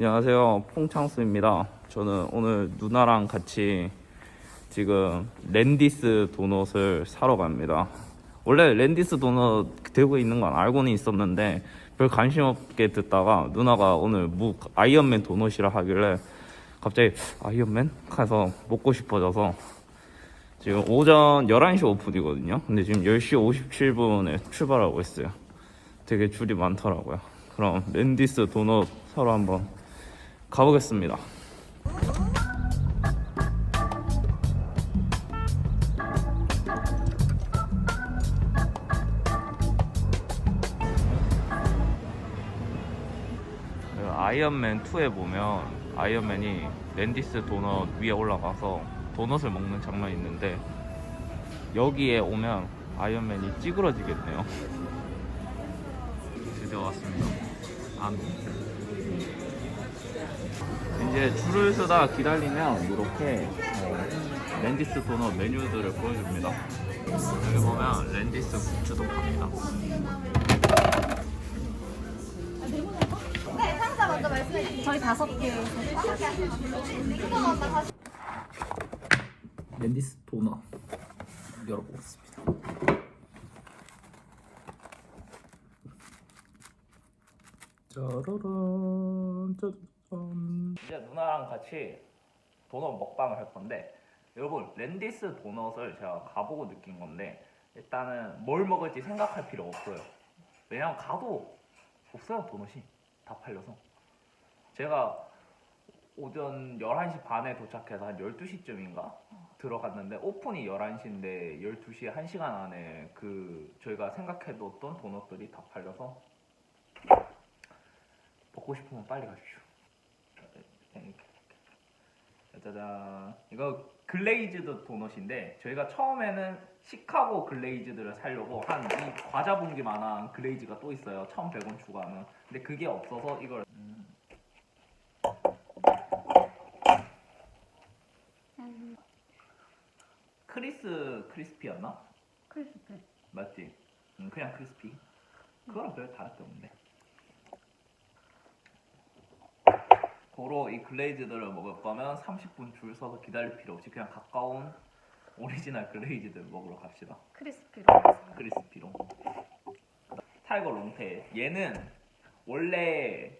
안녕하세요. 퐁창수입니다. 저는 오늘 누나랑 같이 지금 랜디스 도넛을 사러 갑니다. 원래 랜디스 도넛 되고 있는 건 알고는 있었는데 별 관심 없게 듣다가 누나가 오늘 무 아이언맨 도넛이라 하길래 갑자기 아이언맨? 해서 먹고 싶어져서 지금 오전 11시 오픈이거든요. 근데 지금 10시 57분에 출발하고 있어요. 되게 줄이 많더라고요. 그럼 랜디스 도넛 사러 한번 가보겠습니다. 그 아이언맨 2에 보면 아이언맨이 랜디스 도넛 위에 올라가서 도넛을 먹는 장면이 있는데 여기에 오면 아이언맨이 찌그러지겠네요. 드디어 왔습니다. 안. 이제 줄을 서다 기다리면 이렇게 어, 랜디스 도넛 메뉴들을 보여줍니다. 여기 보면 랜디스 굿즈도 팝니다. 저희 다섯 개. 랜디스 도넛 열어보겠습니다. 짜라란 짜잔 이제 누나랑 같이 도넛 먹방을 할 건데 여러분 랜디스 도넛을 제가 가보고 느낀 건데 일단은 뭘 먹을지 생각할 필요 없어요. 왜냐면 가도 없어요 도넛이. 다 팔려서. 제가 오전 11시 반에 도착해서 한 12시쯤인가 들어갔는데 오픈이 11시인데 12시 1시간 안에 그 저희가 생각해뒀던 도넛들이 다 팔려서 먹고 싶으면 빨리 가십시오 짜자잔 이거 글레이즈드 도넛인데 저희가 처음에는 시카고 글레이즈드를 사려고 한 이 과자 봉지만한 글레이즈가 또 있어요 1100원 추가하면 근데 그게 없어서 이걸 음. 크리스 크리스피였나? 크리스피. 맞지? 음, 그냥 크리스피 그거랑 별 다를 게 없는데 고로 이 글레이즈들을 먹을 거면 30분 줄 서서 기다릴 필요 없이 그냥 가까운 오리지널 글레이즈들 먹으러 갑시다. 크리스피로. 크리스피로. 타이거 롱테일 얘는 원래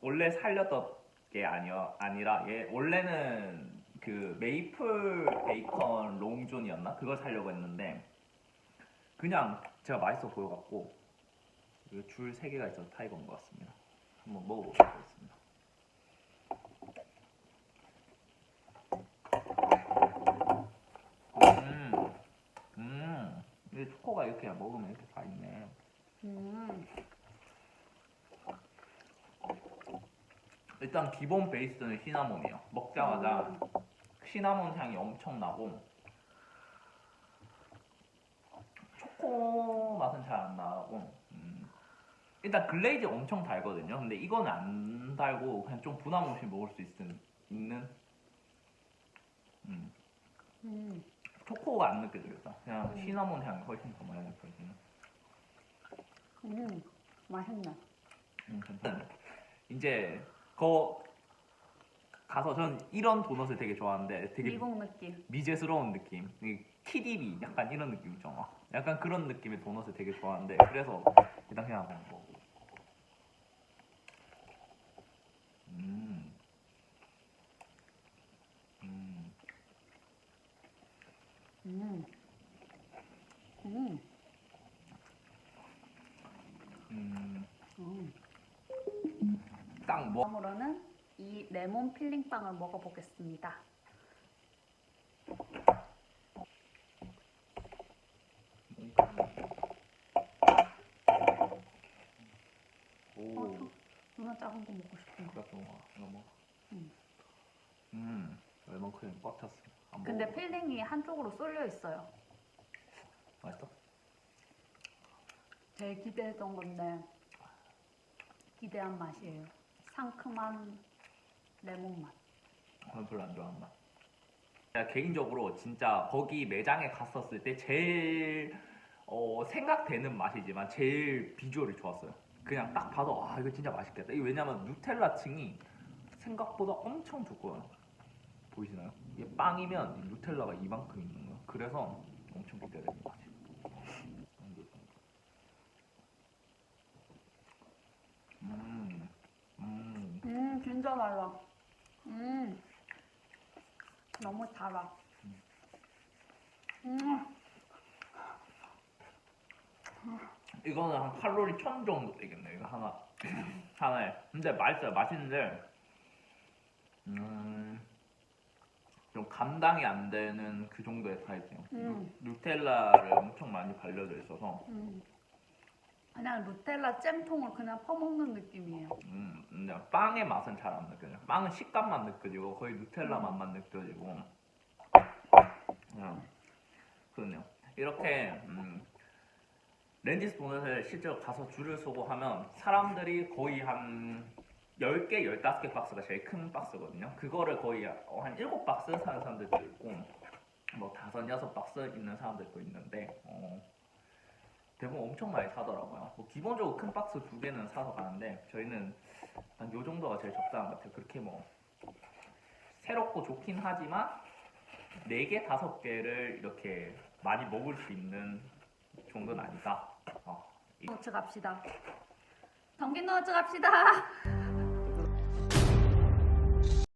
원래 살렸던 게 아니야 아니라 얘 원래는 그 메이플 베이컨 롱존이었나? 그걸 살려고 했는데 그냥 제가 맛있어 보여갖고 줄 세 개가 있어서 타이거인 것 같습니다. 한번 먹어보도록 하겠습니다 음, 음, 이렇게 먹으면 이렇게 다 있네. 음. 일단 기본 베이스는 시나몬이에요. 먹자마자 음. 시나몬 향이 엄청 나고 초코 맛은 잘 안 나고 음. 일단 글레이즈 엄청 달거든요. 근데 이건 안 달고 그냥 좀 부담 없이 먹을 수 있는, 있는 음. 음. 초코가 안 느껴져요. 그냥 음. 시나몬 향이 훨씬 더 많이 느껴지는. 음. 맛있네. 음, 괜찮아요. 이제 거 가서 전 이런 도넛을 되게 좋아하는데 되게 미국 느낌. 미제스러운 느낌, 키디비 약간 이런 느낌 있잖아. 약간 그런 느낌의 도넛을 되게 좋아하는데 그래서 일단 그냥 한번 먹어. 음. 음. 음. 음. 음. 음. 딱 뭐. 다음으로는 이 레몬 필링 빵을 먹어보겠습니다. 오. 어, 저 누나 작은 거 먹고 싶은데. 그래서 먹어. 이거 먹어. 음. 음. 레몬 크림 꽉 찼어. 안 근데 먹어. 필링이 한쪽으로 쏠려 있어요. 맛있어? 제일 기대했던 건데 기대한 맛이에요. 상큼한 레몬 맛. 저는 별로 안 좋아한다. 제가 개인적으로 진짜 거기 매장에 갔었을 때 제일 어, 생각되는 맛이지만 제일 비주얼이 좋았어요. 그냥 딱 봐도 아 이거 진짜 맛있겠다. 이게 왜냐면 누텔라 층이 생각보다 엄청 두꺼워요. 보이시나요? 이게 빵이면 이 누텔라가 이만큼 있는 거예요. 그래서 엄청 기대됩니다. 음, 음, 음, 진짜 달라. 음, 너무 달아. 음, 이거는 한 칼로리 천 정도 되겠네. 이거 하나 하나에. 근데 맛있어요. 맛있는데 음, 좀 감당이 안 되는 그 정도의 사이즈예요. 음. 누텔라를 엄청 많이 발려져 있어서 음. 그냥 누텔라 잼통을 그냥 퍼먹는 느낌이에요. 음, 근데 빵의 맛은 잘 안 느껴져요. 빵은 식감만 느껴지고 거의 누텔라 맛만 느껴지고 그냥 그러네요. 이렇게 음, 랜디스 도넛을 실제로 가서 줄을 서고 하면 사람들이 거의 한 10개, 15개 박스가 제일 큰 박스거든요. 그거를 거의 어, 한 7박스 사는 사람들도 있고 뭐 5, 6박스 있는 사람들도 있는데 어, 대부분 엄청 많이 사더라고요. 뭐 기본적으로 큰 박스 두 개는 사서 가는데 저희는 한 요 정도가 제일 적당한 것 같아요. 그렇게 뭐 새롭고 좋긴 하지만 네 개, 다섯 개를 이렇게 많이 먹을 수 있는 정도는 아니다. 어, 도넛 갑시다. 던kin 도넛 갑시다.